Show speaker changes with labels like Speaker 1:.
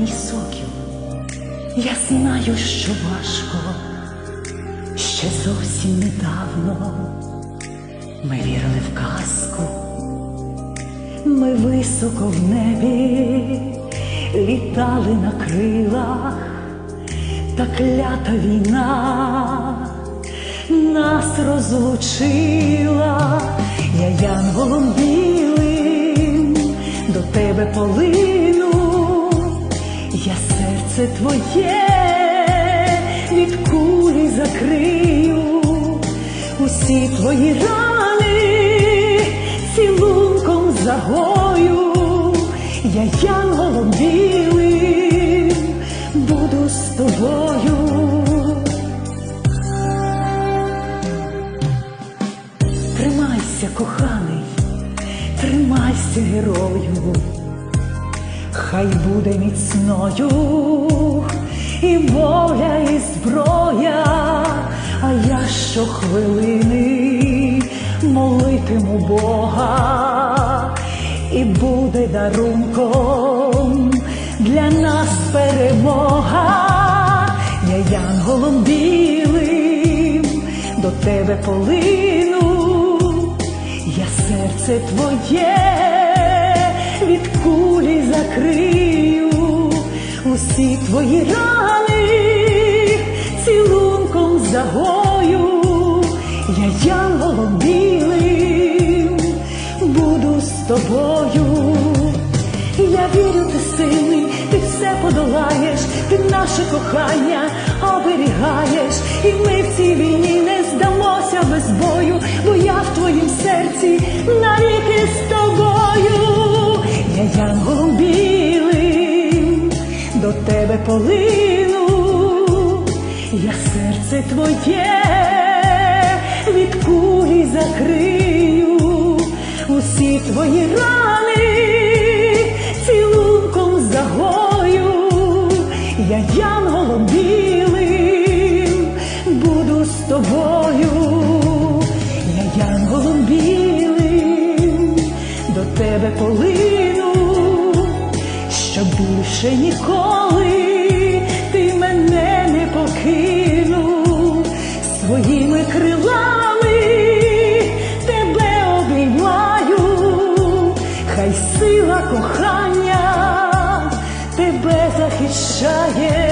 Speaker 1: мій сокіл, я знаю, що важко, ще зовсім недавно. Ми вірили в казку, ми високо в небі літали на крилах, та клята війна нас розлучила, я янголом білим до тебе полину, я серце твоє від кулі закрию, усі твої рани цілунком загою, я янголом білим буду з тобою. Тримайся, коханий, тримайся, герою, хай буде міцною і воля, і зброя, а я щохвилини молитиму Бога, і буде дарунком для нас перемога, я янголом білим до тебе полину, я серце твоє від кулі закрию, усі твої рани загою, я янголом білим буду з тобою. Я вірю, ти сильний, ти все подолаєш, ти наше кохання оберігаєш, і ми в цій війні не здамося без бою, бо я в твоїм серці навіки з тобою, я янголом білим до тебе полину, я серце твоє від кулі закрию, усі твої рани цілунком загою, я янголом білим буду з тобою, я янголом білим до тебе полину, щоб більше ніколи кохання тебе захищає.